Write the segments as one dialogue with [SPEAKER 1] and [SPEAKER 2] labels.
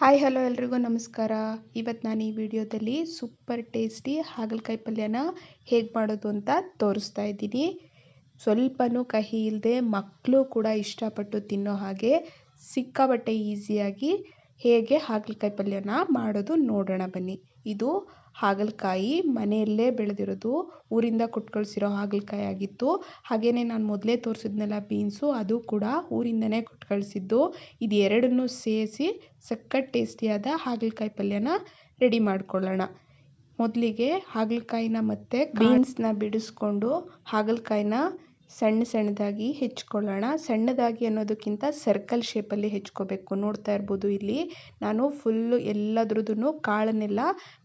[SPEAKER 1] Hi, hello ಎಲ್ರಿಗೂ ನಮಸ್ಕಾರ. ಇವತ್ತು ನಾನು ಈ ವಿಡಿಯೋದಲ್ಲಿ ಸೂಪರ್ ಟೇಸ್ಟಿ ಹಾಗಲಕಾಯಿ ಪಲ್ಯನ ಹೇಗೆ ಮಾಡೋದು ಅಂತ ತೋರಿಸ್ತಾ ಇದ್ದೀನಿ. ಸ್ವಲ್ಪನೂ ಕಹಿ ಇಲ್ಲದೆ ಮಕ್ಕಳು ಕೂಡ ಇಷ್ಟಪಟ್ಟು ತಿನ್ನೋ ಹಾಗೆ ಸಿಕ್ಕಾಪಟ್ಟೆ ಈಸಿಯಾಗಿ ಹೇಗೆ ಹಾಗಲಕಾಯಿ ಪಲ್ಯನ ಮಾಡೋದು ನೋಡೋಣ ಬನ್ನಿ. ಇದು ಹಾಗಲಕಾಯಿ ಮನೆಯಲ್ಲೇ ಬೆಳೆದಿರೋದು ಊರಿಂದ ಕೊಟ್ಟು ಕಳಿಸಿರೋ ಹಾಗಲಕಾಯಿ ಆಗಿತ್ತು. ಹಾಗೆಯೇ ನಾನು ಮೊದಲೇ ತೋರಿಸಿದ್ನಲ್ಲ ಬೀನ್ಸು ಅದು ಕೂಡ ಊರಿಂದನೇ ಕೊಟ್ಟು ಕಳಿಸಿದ್ದು ಇದು ಎರಡನ್ನೂ ಸೇರಿಸಿ ಸಖತ್ ಟೇಸ್ಟಿಯಾದ ಹಾಗಲಕಾಯಿ ಪಲ್ಯನ ರೆಡಿ ಮಾಡ್ಕೊಳ್ಳೋಣ. ಮೊದಲಿಗೆ ಹಾಗಲಕಾಯಿನ ಮತ್ತು ಬೀನ್ಸ್ನ ಬಿಡಿಸ್ಕೊಂಡು ಹಾಗಲಕಾಯಿನ ಸಣ್ಣ ಸಣ್ಣದಾಗಿ ಹೆಚ್ಕೊಳ್ಳೋಣ. ಸಣ್ಣದಾಗಿ ಅನ್ನೋದಕ್ಕಿಂತ ಸರ್ಕಲ್ ಶೇಪಲ್ಲಿ ಹೆಚ್ಕೋಬೇಕು. ನೋಡ್ತಾ ಇರ್ಬೋದು ಇಲ್ಲಿ. ನಾನು ಫುಲ್ಲು ಎಲ್ಲದ್ರದ್ದು ಕಾಳನ್ನೆಲ್ಲ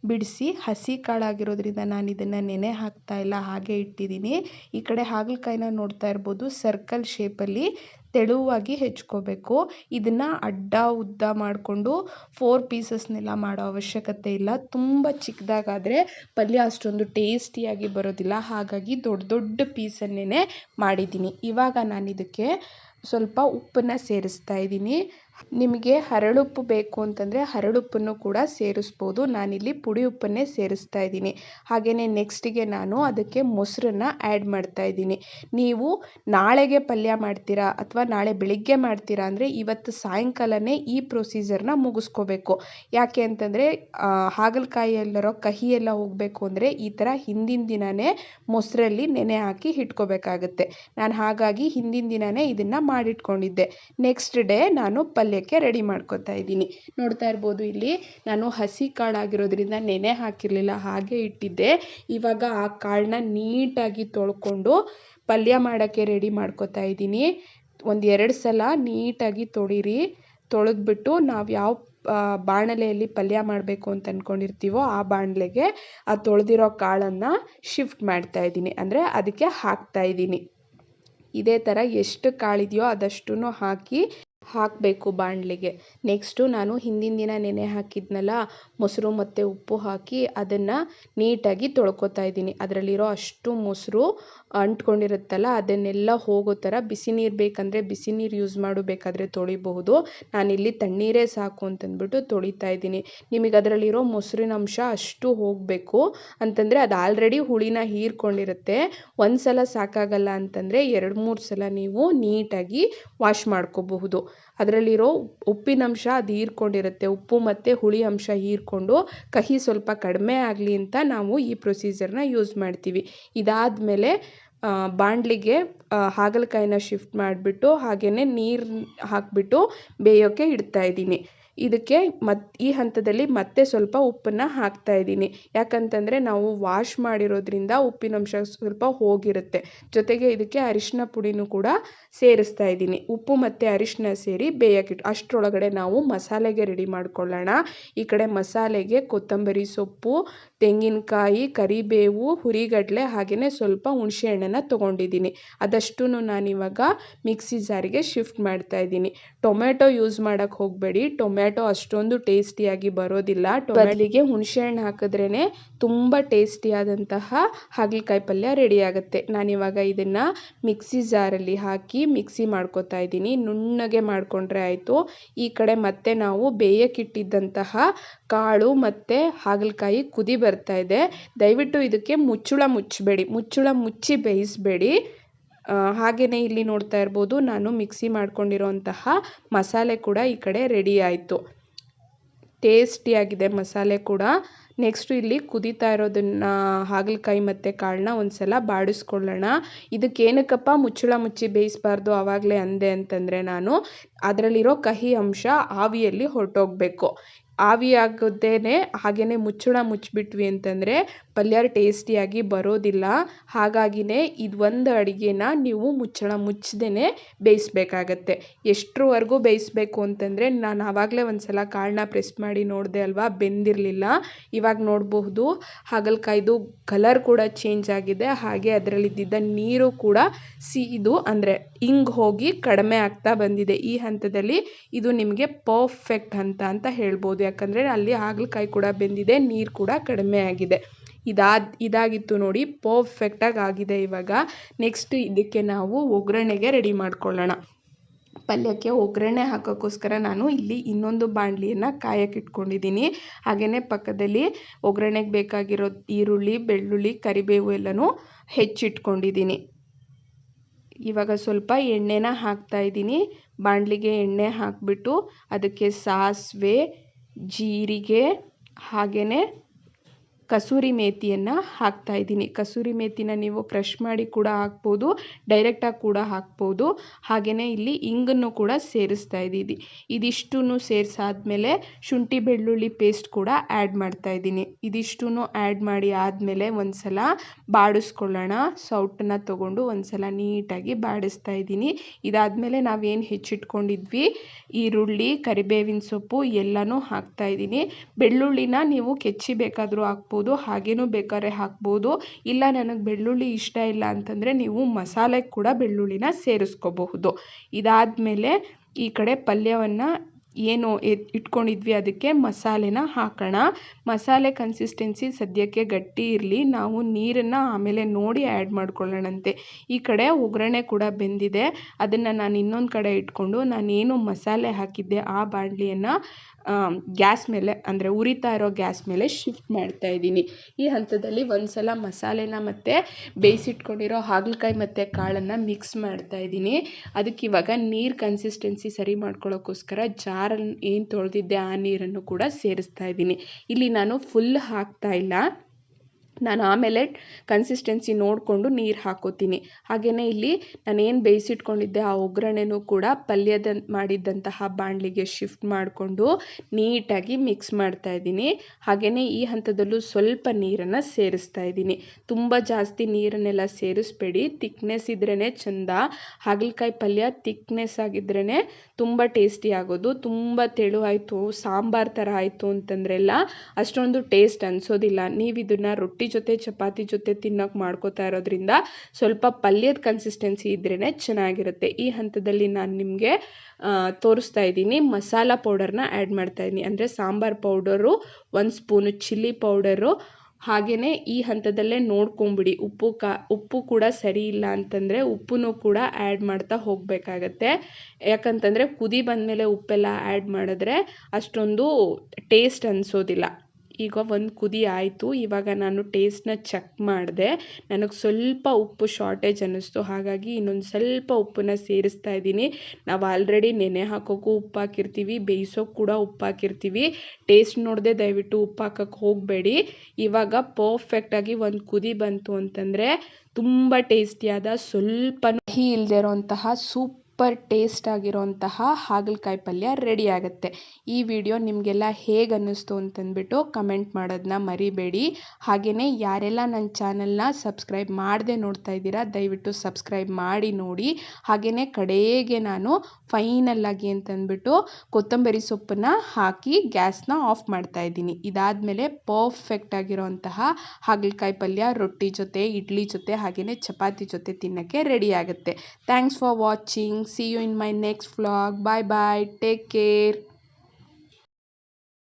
[SPEAKER 1] ಬಿಡಿಸಿ ಹಸಿ ಕಾಳಾಗಿರೋದ್ರಿಂದ ನಾನು ಇದನ್ನು ನೆನೆ ಹಾಕ್ತಾ ಇಲ್ಲ. ಹಾಗೆ ಇಟ್ಟಿದ್ದೀನಿ. ಈ ಕಡೆ ಹಾಗಲಕಾಯಿನ ನೋಡ್ತಾ ಇರ್ಬೋದು. ಸರ್ಕಲ್ ಶೇಪಲ್ಲಿ ತೆಳುವಾಗಿ ಹೆಚ್ಕೋಬೇಕು. ಇದನ್ನು ಅಡ್ಡ, ಉದ್ದ ಮಾಡಿಕೊಂಡು ಫೋರ್ ಪೀಸಸ್ನೆಲ್ಲ ಮಾಡೋ ಅವಶ್ಯಕತೆ ಇಲ್ಲ. ತುಂಬ ಚಿಕ್ಕದಾಗಾದರೆ ಪಲ್ಯ ಅಷ್ಟೊಂದು ಟೇಸ್ಟಿಯಾಗಿ ಬರೋದಿಲ್ಲ. ಹಾಗಾಗಿ ದೊಡ್ಡ ದೊಡ್ಡ ಪೀಸನ್ನೇ ಮಾಡಿದ್ದೀನಿ. ಇವಾಗ ನಾನು ಇದಕ್ಕೆ ಸ್ವಲ್ಪ ಉಪ್ಪನ್ನು ಸೇರಿಸ್ತಾ ಇದ್ದೀನಿ. ನಿಮಗೆ ಹರಳುಪ್ಪು ಬೇಕು ಅಂತಂದರೆ ಹರಳುಪ್ಪನ್ನು ಕೂಡ ಸೇರಿಸ್ಬೋದು. ನಾನಿಲ್ಲಿ ಪುಡಿ ಉಪ್ಪನ್ನೇ ಸೇರಿಸ್ತಾ ಇದ್ದೀನಿ. ಹಾಗೆಯೇ ನೆಕ್ಸ್ಟಿಗೆ ನಾನು ಅದಕ್ಕೆ ಮೊಸರನ್ನು ಆ್ಯಡ್ ಮಾಡ್ತಾ ಇದ್ದೀನಿ. ನೀವು ನಾಳೆಗೆ ಪಲ್ಯ ಮಾಡ್ತೀರಾ ಅಥವಾ ನಾಳೆ ಬೆಳಿಗ್ಗೆ ಮಾಡ್ತೀರಾ ಅಂದರೆ ಇವತ್ತು ಸಾಯಂಕಾಲನೇ ಈ ಪ್ರೊಸೀಜರ್ನ ಮುಗಿಸ್ಕೋಬೇಕು. ಯಾಕೆ ಅಂತಂದರೆ ಹಾಗಲಕಾಯಿ ಎಲ್ಲರೋ ಕಹಿ ಎಲ್ಲ ಹೋಗಬೇಕು ಅಂದರೆ ಈ ಥರ ಹಿಂದಿನ ದಿನವೇ ಮೊಸರಲ್ಲಿ ನೆನೆ ಹಾಕಿ ಇಟ್ಕೋಬೇಕಾಗತ್ತೆ ನಾನು ಹಾಗಾಗಿ ಹಿಂದಿನ ದಿನವೇ ಇದನ್ನು ಮಾಡಿಟ್ಕೊಂಡಿದ್ದೆ. ನೆಕ್ಸ್ಟ್ ಡೇ ನಾನು ಪಲ್ಯಕ್ಕೆ ರೆಡಿ ಮಾಡ್ಕೊತಾ ಇದ್ದೀನಿ. ನೋಡ್ತಾ ಇರ್ಬೋದು ಇಲ್ಲಿ ನಾನು ಹಸಿ ಕಾಳಾಗಿರೋದ್ರಿಂದ ನೆನೆ ಹಾಕಿರಲಿಲ್ಲ, ಹಾಗೆ ಇಟ್ಟಿದ್ದೆ. ಇವಾಗ ಆ ಕಾಳನ್ನ ನೀಟಾಗಿ ತೊಳ್ಕೊಂಡು ಪಲ್ಯ ಮಾಡೋಕ್ಕೆ ರೆಡಿ ಮಾಡ್ಕೊತಾ ಇದ್ದೀನಿ. ಒಂದು ಎರಡು ಸಲ ನೀಟಾಗಿ ತೊಳಿರಿ. ತೊಳೆದ್ಬಿಟ್ಟು ನಾವು ಯಾವ ಬಾಣಲೆಯಲ್ಲಿ ಪಲ್ಯ ಮಾಡಬೇಕು ಅಂತ ಅಂದ್ಕೊಂಡಿರ್ತೀವೋ ಆ ಬಾಣಲೆಗೆ ಆ ತೊಳೆದಿರೋ ಕಾಳನ್ನು ಶಿಫ್ಟ್ ಮಾಡ್ತಾ ಇದ್ದೀನಿ. ಅಂದರೆ ಅದಕ್ಕೆ ಹಾಕ್ತಾ ಇದ್ದೀನಿ. ಇದೇ ಥರ ಎಷ್ಟು ಕಾಳಿದೆಯೋ ಅದಷ್ಟು ಹಾಕಿ ಹಾಕಬೇಕು ಬಾಣಲೆಗೆ. ನೆಕ್ಸ್ಟು ನಾನು ಹಿಂದಿನ ದಿನ ನೆನೆ ಹಾಕಿದ್ನಲ್ಲ, ಮೊಸರು ಮತ್ತು ಉಪ್ಪು ಹಾಕಿ ಅದನ್ನು ನೀಟಾಗಿ ತೊಳ್ಕೊತಾ ಇದ್ದೀನಿ. ಅದರಲ್ಲಿರೋ ಅಷ್ಟು ಮೊಸರು ಅಂಟ್ಕೊಂಡಿರುತ್ತಲ್ಲ, ಅದನ್ನೆಲ್ಲ ಹೋಗೋ ಥರ ಬಿಸಿ ನೀರು ಬೇಕಂದರೆ ಬಿಸಿ ನೀರು ಯೂಸ್ ಮಾಡು, ಬೇಕಾದರೆ ತೊಳಿಬಹುದು. ನಾನಿಲ್ಲಿ ತಣ್ಣೀರೇ ಸಾಕು ಅಂತಂದ್ಬಿಟ್ಟು ತೊಳಿತಾ ಇದ್ದೀನಿ. ನಿಮಗೆ ಅದರಲ್ಲಿರೋ ಮೊಸರಿನ ಅಂಶ ಅಷ್ಟು ಹೋಗಬೇಕು. ಅಂತಂದರೆ ಅದು ಆಲ್ರೆಡಿ ಹುಳಿನ ಹೀರ್ಕೊಂಡಿರುತ್ತೆ. ಒಂದು ಸಲ ಸಾಕಾಗಲ್ಲ ಅಂತಂದರೆ ಎರಡು ಮೂರು ಸಲ ನೀವು ನೀಟಾಗಿ ವಾಶ್ ಮಾಡ್ಕೋಬಹುದು. ಅದರಲ್ಲಿರೋ ಉಪ್ಪಿನಂಶ ಅದು ಹೀರ್ಕೊಂಡಿರುತ್ತೆ. ಉಪ್ಪು ಮತ್ತು ಹುಳಿ ಅಂಶ ಹೀರ್ಕೊಂಡು ಕಹಿ ಸ್ವಲ್ಪ ಕಡಿಮೆ ಆಗಲಿ ಅಂತ ನಾವು ಈ ಪ್ರೊಸೀಜರ್ನ ಯೂಸ್ ಮಾಡ್ತೀವಿ. ಇದಾದಮೇಲೆ ಬಾಣಲಿಗೆ ಹಾಗಲಕಾಯಿನ ಶಿಫ್ಟ್ ಮಾಡಿಬಿಟ್ಟು ಹಾಗೆಯೇ ನೀರು ಹಾಕಿಬಿಟ್ಟು ಬೇಯೋಕ್ಕೆ ಇಡ್ತಾ ಇದ್ದೀನಿ. ಇದಕ್ಕೆ ಮತ್ತು ಈ ಹಂತದಲ್ಲಿ ಮತ್ತೆ ಸ್ವಲ್ಪ ಉಪ್ಪನ್ನು ಹಾಕ್ತಾ ಇದ್ದೀನಿ. ಯಾಕಂತಂದರೆ ನಾವು ವಾಶ್ ಮಾಡಿರೋದ್ರಿಂದ ಉಪ್ಪಿನಂಶ ಸ್ವಲ್ಪ ಹೋಗಿರುತ್ತೆ. ಜೊತೆಗೆ ಇದಕ್ಕೆ ಅರಿಶಿನ ಪುಡಿನೂ ಕೂಡ ಸೇರಿಸ್ತಾ ಇದ್ದೀನಿ. ಉಪ್ಪು ಮತ್ತು ಅರಿಶಿನ ಸೇರಿ ಬೇಯಕ್ಕಿಟ್ಟು ಅಷ್ಟರೊಳಗಡೆ ನಾವು ಮಸಾಲೆಗೆ ರೆಡಿ ಮಾಡ್ಕೊಳ್ಳೋಣ. ಈ ಕಡೆ ಮಸಾಲೆಗೆ ಕೊತ್ತಂಬರಿ ಸೊಪ್ಪು ತೆಂಗಿನಕಾಯಿ, ಕರಿಬೇವು, ಹುರಿಗಡಲೆ ಹಾಗೆಯೇ ಸ್ವಲ್ಪ ಹುಣಸೆ ಹಣ್ಣನ್ನು ತೊಗೊಂಡಿದ್ದೀನಿ. ಅದಷ್ಟೂ ನಾನಿವಾಗ ಮಿಕ್ಸಿ ಜಾರಿಗೆ ಶಿಫ್ಟ್ ಮಾಡ್ತಾ ಇದ್ದೀನಿ. ಟೊಮೆಟೊ ಯೂಸ್ ಮಾಡೋಕ್ಕೆ ಹೋಗಬೇಡಿ. ಟೊಮೆಟೊ ಅಷ್ಟೊಂದು ಟೇಸ್ಟಿಯಾಗಿ ಬರೋದಿಲ್ಲ. ಟೊಮೆಲಿಗೆ ಹುಣಸೆ ಹಣ್ಣು ಹಾಕಿದ್ರೇ ತುಂಬ ಟೇಸ್ಟಿಯಾದಂತಹ ಹಾಗಲಕಾಯಿ ಪಲ್ಯ ರೆಡಿ ಆಗುತ್ತೆ. ನಾನಿವಾಗ ಇದನ್ನು ಮಿಕ್ಸಿ ಜಾರಲ್ಲಿ ಹಾಕಿ ಮಿಕ್ಸಿ ಮಾಡ್ಕೋತಾ ಇದ್ದೀನಿ. ನುಣ್ಣಗೆ ಮಾಡಿಕೊಂಡ್ರೆ ಆಯಿತು. ಈ ಕಡೆ ಮತ್ತೆ ನಾವು ಬೇಯಕ್ಕಿಟ್ಟಿದ್ದಂತಹ ಕಾಳು ಮತ್ತು ಹಾಗಲಕಾಯಿ ಕುದಿ ಬರ್ತಾ ಇದೆ. ದಯವಿಟ್ಟು ಇದಕ್ಕೆ ಮುಚ್ಚಳ ಮುಚ್ಚಬೇಡಿ. ಮುಚ್ಚುಳ ಮುಚ್ಚಿ ಬೇಯಿಸಬೇಡಿ. ಹಾಗೆಯೇ ಇಲ್ಲಿ ನೋಡ್ತಾ ಇರ್ಬೋದು. ನಾನು ಮಿಕ್ಸಿ ಮಾಡ್ಕೊಂಡಿರೋಂತಹ ಮಸಾಲೆ ಕೂಡ ಈ ಕಡೆ ರೆಡಿ ಆಯಿತು. ಟೇಸ್ಟಿಯಾಗಿದೆ ಮಸಾಲೆ ಕೂಡ. ನೆಕ್ಸ್ಟು ಇಲ್ಲಿ ಕುದೀತಾ ಇರೋದನ್ನ ಹಾಗಲಕಾಯಿ ಮತ್ತು ಕಾಳನ್ನ ಒಂದು ಸಲ ಬಾಡಿಸ್ಕೊಳ್ಳೋಣ. ಇದಕ್ಕೆ ಏನಕ್ಕಪ್ಪ ಮುಚ್ಚಳ ಮುಚ್ಚಿ ಬೇಯಿಸಬಾರ್ದು ಆವಾಗಲೇ ಅಂದೆ ಅಂತಂದರೆ ನಾನು. ಅದರಲ್ಲಿರೋ ಕಹಿ ಅಂಶ ಆವಿಯಲ್ಲಿ ಹೊರಟೋಗ್ಬೇಕು. ಆವಿ ಆಗದೇನೆ ಹಾಗೆಯೇ ಮುಚ್ಚಳ ಮುಚ್ಚಿಬಿಟ್ವಿ ಅಂತಂದರೆ ಪಲ್ಯ ಟೇಸ್ಟಿಯಾಗಿ ಬರೋದಿಲ್ಲ. ಹಾಗಾಗಿಯೇ ಇದು ಒಂದು ಅಡುಗೆನ ನೀವು ಮುಚ್ಚಳ ಮುಚ್ಚದೇ ಬೇಯಿಸ್ಬೇಕಾಗತ್ತೆ. ಎಷ್ಟರವರೆಗೂ ಬೇಯಿಸ್ಬೇಕು ಅಂತಂದರೆ ನಾನು ಆವಾಗಲೇ ಒಂದು ಸಲ ಕಾಳನ್ನ ಪ್ರೆಸ್ ಮಾಡಿ ನೋಡಿದೆ ಅಲ್ವಾ? ಬೆಂದಿರಲಿಲ್ಲ. ಇವಾಗ ನೋಡಬಹುದು. ಹಾಗಲಕಾಯ್ದು ಕಲರ್ ಕೂಡ ಚೇಂಜ್ ಆಗಿದೆ. ಹಾಗೆ ಅದರಲ್ಲಿದ್ದಿದ್ದ ನೀರು ಕೂಡ ಸಿಹಿದು ಅಂದರೆ ಇಂಗು ಹೋಗಿ ಕಡಿಮೆ ಆಗ್ತಾ ಬಂದಿದೆ. ಈ ಹಂತದಲ್ಲಿ ಇದು ನಿಮಗೆ ಪರ್ಫೆಕ್ಟ್ ಹಂತ ಅಂತ ಹೇಳ್ಬೋದು. ಯಾಕಂದರೆ ಅಲ್ಲಿ ಹಾಗಲಕಾಯಿ ಕೂಡ ಬೆಂದಿದೆ, ನೀರು ಕೂಡ ಕಡಿಮೆ ಆಗಿದೆ. ಇದಾದ, ಇದಾಗಿತ್ತು ನೋಡಿ ಪರ್ಫೆಕ್ಟಾಗಿ ಆಗಿದೆ ಇವಾಗ. ನೆಕ್ಸ್ಟ್ ಇದಕ್ಕೆ ನಾವು ಒಗ್ಗರಣೆಗೆ ರೆಡಿ ಮಾಡ್ಕೊಳ್ಳೋಣ. ಪಲ್ಯಕ್ಕೆ ಒಗ್ಗರಣೆ ಹಾಕೋಕ್ಕೋಸ್ಕರ ನಾನು ಇಲ್ಲಿ ಇನ್ನೊಂದು ಬಾಣಲಿಯನ್ನು ಕಾಯಕ್ಕೆ ಇಟ್ಕೊಂಡಿದ್ದೀನಿ. ಹಾಗೆಯೇ ಪಕ್ಕದಲ್ಲಿ ಒಗ್ಗರಣೆಗೆ ಬೇಕಾಗಿರೋ ಈರುಳ್ಳಿ, ಬೆಳ್ಳುಳ್ಳಿ, ಕರಿಬೇವು ಎಲ್ಲನೂ ಹೆಚ್ಚಿಟ್ಕೊಂಡಿದ್ದೀನಿ. ಇವಾಗ ಸ್ವಲ್ಪ ಎಣ್ಣೆನ ಹಾಕ್ತಾ ಇದ್ದೀನಿ. ಬಾಣಲಿಗೆ ಎಣ್ಣೆ ಹಾಕಿಬಿಟ್ಟು ಅದಕ್ಕೆ ಸಾಸಿವೆ ಜೀರಿಗೆ ಹಾಗೆಯೇ ಕಸೂರಿ ಮೇಥಿಯನ್ನು ಹಾಕ್ತಾ ಇದ್ದೀನಿ. ಕಸೂರಿ ಮೇಥಿನ ನೀವು ಕ್ರಷ್ ಮಾಡಿ ಕೂಡ ಹಾಕ್ಬೋದು ಡೈರೆಕ್ಟಾಗಿ ಕೂಡ ಹಾಕ್ಬೋದು. ಹಾಗೆಯೇ ಇಲ್ಲಿ ಇಂಗನ್ನು ಕೂಡ ಸೇರಿಸ್ತಾ ಇದ್ದೀನಿ ಇದಿಷ್ಟೂ ಸೇರಿಸಾದ್ಮೇಲೆ ಶುಂಠಿ ಬೆಳ್ಳುಳ್ಳಿ ಪೇಸ್ಟ್ ಕೂಡ ಆ್ಯಡ್ ಮಾಡ್ತಾ ಇದ್ದೀನಿ. ಇದಿಷ್ಟೂ ಆ್ಯಡ್ ಮಾಡಿ ಆದಮೇಲೆ ಒಂದು ಸಲ ಬಾಡಿಸ್ಕೊಳ್ಳೋಣ ಸೌಟನ್ನು ತೊಗೊಂಡು ಒಂದು ಸಲ ನೀಟಾಗಿ ಬಾಡಿಸ್ತಾ ಇದ್ದೀನಿ. ಇದಾದಮೇಲೆ ನಾವೇನು ಹೆಚ್ಚಿಟ್ಕೊಂಡಿದ್ವಿ? ಈರುಳ್ಳಿ, ಕರಿಬೇವಿನ ಸೊಪ್ಪು ಎಲ್ಲನೂ ಹಾಕ್ತಾ ಇದ್ದೀನಿ. ಬೆಳ್ಳುಳ್ಳಿನ ನೀವು ಕೆಚ್ಚಿ ಬೇಕಾದರೂ ಹಾಕ್ಬೋದು. ಹಾಗೇನೂ ಬೇಕಾದ್ರೆ ಹಾಕ್ಬೋದು. ಇಲ್ಲ ನನಗೆ ಬೆಳ್ಳುಳ್ಳಿ ಇಷ್ಟ ಇಲ್ಲ ಅಂತಂದರೆ ನೀವು ಮಸಾಲೆಗೆ ಕೂಡ ಬೆಳ್ಳುಳ್ಳಿನ ಸೇರಿಸ್ಕೋಬಹುದು. ಇದಾದ ಮೇಲೆ ಈ ಕಡೆ ಪಲ್ಯವನ್ನು ಏನು ಇಟ್ಕೊಂಡಿದ್ವಿ ಅದಕ್ಕೆ ಮಸಾಲೆನ ಹಾಕೋಣ. ಮಸಾಲೆ ಕನ್ಸಿಸ್ಟೆನ್ಸಿ ಸದ್ಯಕ್ಕೆ ಗಟ್ಟಿ ಇರಲಿ. ನಾವು ನೀರನ್ನು ಆಮೇಲೆ ನೋಡಿ ಆ್ಯಡ್ ಮಾಡ್ಕೊಳ್ಳೋಣಂತೆ. ಈ ಕಡೆ ಒಗ್ಗರಣೆ ಕೂಡ ಬೆಂದಿದೆ. ಅದನ್ನು ನಾನು ಇನ್ನೊಂದು ಕಡೆ ಇಟ್ಕೊಂಡು ನಾನೇನು ಮಸಾಲೆ ಹಾಕಿದ್ದೆ ಆ ಬಾಣಲಿಯನ್ನು ಗ್ಯಾಸ್ ಮೇಲೆ, ಅಂದರೆ ಉರಿತಾ ಇರೋ ಗ್ಯಾಸ್ ಮೇಲೆ ಶಿಫ್ಟ್ ಮಾಡ್ತಾ ಇದ್ದೀನಿ. ಈ ಹಂತದಲ್ಲಿ ಒಂದು ಸಲ ಮಸಾಲೆನ ಮತ್ತು ಬೇಯಿಸಿಟ್ಕೊಂಡಿರೋ ಹಾಗಲಕಾಯಿ ಮತ್ತು ಕಾಳನ್ನು ಮಿಕ್ಸ್ ಮಾಡ್ತಾ ಇದ್ದೀನಿ. ಅದಕ್ಕೆ ಇವಾಗ ನೀರು ಕನ್ಸಿಸ್ಟೆನ್ಸಿ ಸರಿ ಮಾಡ್ಕೊಳ್ಳೋಕ್ಕೋಸ್ಕರ ಜಾರಲ್ಲಿ ಏನು ತೊಳೆದಿದ್ದೆ ಆ ನೀರನ್ನು ಕೂಡ ಸೇರಿಸ್ತಾ ಇದ್ದೀನಿ. ಇಲ್ಲಿ ನಾನು ಫುಲ್ ಹಾಕ್ತಾ ಇಲ್ಲ. ನಾನು ಆಮೇಲೆ ಕನ್ಸಿಸ್ಟೆನ್ಸಿ ನೋಡಿಕೊಂಡು ನೀರು ಹಾಕೋತೀನಿ. ಹಾಗೆಯೇ ಇಲ್ಲಿ ನಾನೇನು ಬೇಯಿಸಿಟ್ಕೊಂಡಿದ್ದೆ ಆ ಒಗ್ಗರಣೆನೂ ಕೂಡ ಪಲ್ಯದ ಮಾಡಿದ್ದಂತಹ ಬಾಣಲಿಗೆ ಶಿಫ್ಟ್ ಮಾಡಿಕೊಂಡು ನೀಟಾಗಿ ಮಿಕ್ಸ್ ಮಾಡ್ತಾ ಇದ್ದೀನಿ. ಹಾಗೆಯೇ ಈ ಹಂತದಲ್ಲೂ ಸ್ವಲ್ಪ ನೀರನ್ನು ಸೇರಿಸ್ತಾ ಇದ್ದೀನಿ. ತುಂಬ ಜಾಸ್ತಿ ನೀರನ್ನೆಲ್ಲ ಸೇರಿಸ್ಬೇಡಿ. ತಿಕ್ನೆಸ್ ಇದ್ರೇ ಚೆಂದ. ಹಾಗಲಕಾಯಿ ಪಲ್ಯ ತಿಕ್ನೆಸ್ ಆಗಿದ್ರೇ ತುಂಬ ಟೇಸ್ಟಿ ಆಗೋದು. ತುಂಬ ತೆಳು ಆಯಿತು ಸಾಂಬಾರು ಥರ ಆಯಿತು ಅಂತಂದ್ರೆಲ್ಲ ಅಷ್ಟೊಂದು ಟೇಸ್ಟ್ ಅನಿಸೋದಿಲ್ಲ. ನೀವು ಇದನ್ನು ರೊಟ್ಟಿ ಜೊತೆ, ಚಪಾತಿ ಜೊತೆ ತಿನ್ನೋಕೆ ಮಾಡ್ಕೋತಾ ಇರೋದ್ರಿಂದ ಸ್ವಲ್ಪ ಪಲ್ಯದ ಕನ್ಸಿಸ್ಟೆನ್ಸಿ ಇದ್ರೇ ಚೆನ್ನಾಗಿರುತ್ತೆ. ಈ ಹಂತದಲ್ಲಿ ನಾನು ನಿಮಗೆ ತೋರಿಸ್ತಾ ಇದ್ದೀನಿ. ಮಸಾಲ ಪೌಡರ್ನ ಆ್ಯಡ್ ಮಾಡ್ತಾ ಇದ್ದೀನಿ. ಅಂದರೆ ಸಾಂಬಾರು ಪೌಡರು ಒಂದು ಸ್ಪೂನು ಚಿಲ್ಲಿ ಪೌಡರು ಹಾಗೆಯೇ ಈ ಹಂತದಲ್ಲೇ ನೋಡ್ಕೊಂಬಿಡಿ. ಉಪ್ಪು ಕಾ, ಉಪ್ಪು ಕೂಡ ಸರಿ ಇಲ್ಲ ಅಂತಂದರೆ ಉಪ್ಪನ್ನು ಕೂಡ ಆ್ಯಡ್ ಮಾಡ್ತಾ ಹೋಗಬೇಕಾಗತ್ತೆ. ಯಾಕಂತಂದರೆ ಕುದಿ ಬಂದಮೇಲೆ ಉಪ್ಪೆಲ್ಲ ಆ್ಯಡ್ ಮಾಡಿದ್ರೆ ಅಷ್ಟೊಂದು ಟೇಸ್ಟ್ ಅನಿಸೋದಿಲ್ಲ. ಈಗ ಒಂದು ಕುದಿ ಆಯಿತು. ಇವಾಗ ನಾನು ಟೇಸ್ಟ್ನ ಚೆಕ್ ಮಾಡಿದೆ. ನನಗೆ ಸ್ವಲ್ಪ ಉಪ್ಪು ಶಾರ್ಟೇಜ್ ಅನ್ನಿಸ್ತು. ಹಾಗಾಗಿ ಇನ್ನೊಂದು ಸ್ವಲ್ಪ ಉಪ್ಪನ್ನ ಸೇರಿಸ್ತಾ ಇದ್ದೀನಿ. ನಾವು ಆಲ್ರೆಡಿ ನೆನೆ ಹಾಕೋಕ್ಕೂ ಉಪ್ಪು ಹಾಕಿರ್ತೀವಿ. ಬೇಯಿಸೋಕೆ ಕೂಡ ಉಪ್ಪು ಹಾಕಿರ್ತೀವಿ. ಟೇಸ್ಟ್ ನೋಡಿದೆ ದಯವಿಟ್ಟು ಉಪ್ಪು ಹಾಕೋಕ್ಕೆ ಹೋಗಬೇಡಿ. ಇವಾಗ ಪರ್ಫೆಕ್ಟಾಗಿ ಒಂದು ಕುದಿ ಬಂತು ಅಂತಂದರೆ ತುಂಬ ಟೇಸ್ಟಿಯಾದ ಸ್ವಲ್ಪ ಹೀ ಇಲ್ಲದೆ ಇರೋವಂತಹ ಸೂಪ್ ಸೂಪರ್ ಟೇಸ್ಟ್ ಆಗಿರುವಂತಹ ಹಾಗಲಕಾಯಿ ಪಲ್ಯ ರೆಡಿ ಆಗುತ್ತೆ. ಈ ವಿಡಿಯೋ ನಿಮಗೆಲ್ಲ ಹೇಗೆ ಅನ್ನಿಸ್ತು ಅಂತಂದ್ಬಿಟ್ಟು ಕಮೆಂಟ್ ಮಾಡೋದನ್ನ ಮರಿಬೇಡಿ. ಹಾಗೆಯೇ ಯಾರೆಲ್ಲ ನನ್ನ ಚಾನಲ್ನ ಸಬ್ಸ್ಕ್ರೈಬ್ ಮಾಡದೆ ನೋಡ್ತಾ ಇದ್ದೀರಾ, ದಯವಿಟ್ಟು ಸಬ್ಸ್ಕ್ರೈಬ್ ಮಾಡಿ ನೋಡಿ. ಹಾಗೆಯೇ ಕಡೆಗೆ ನಾನು ಫೈನಲ್ಲಾಗಿ ಅಂತಂದ್ಬಿಟ್ಟು ಕೊತ್ತಂಬರಿ ಸೊಪ್ಪನ್ನು ಹಾಕಿ ಗ್ಯಾಸ್ನ ಆಫ್ ಮಾಡ್ತಾ ಇದ್ದೀನಿ. ಇದಾದಮೇಲೆ ಪರ್ಫೆಕ್ಟ್ ಆಗಿರೋಂತಹ ಹಾಗಲಕಾಯಿ ಪಲ್ಯ ರೊಟ್ಟಿ ಜೊತೆ, ಇಡ್ಲಿ ಜೊತೆ ಹಾಗೆಯೇ ಚಪಾತಿ ಜೊತೆ ತಿನ್ನೋಕ್ಕೆ ರೆಡಿ ಆಗುತ್ತೆ. Thanks for watching. See you in my next vlog. Bye bye take care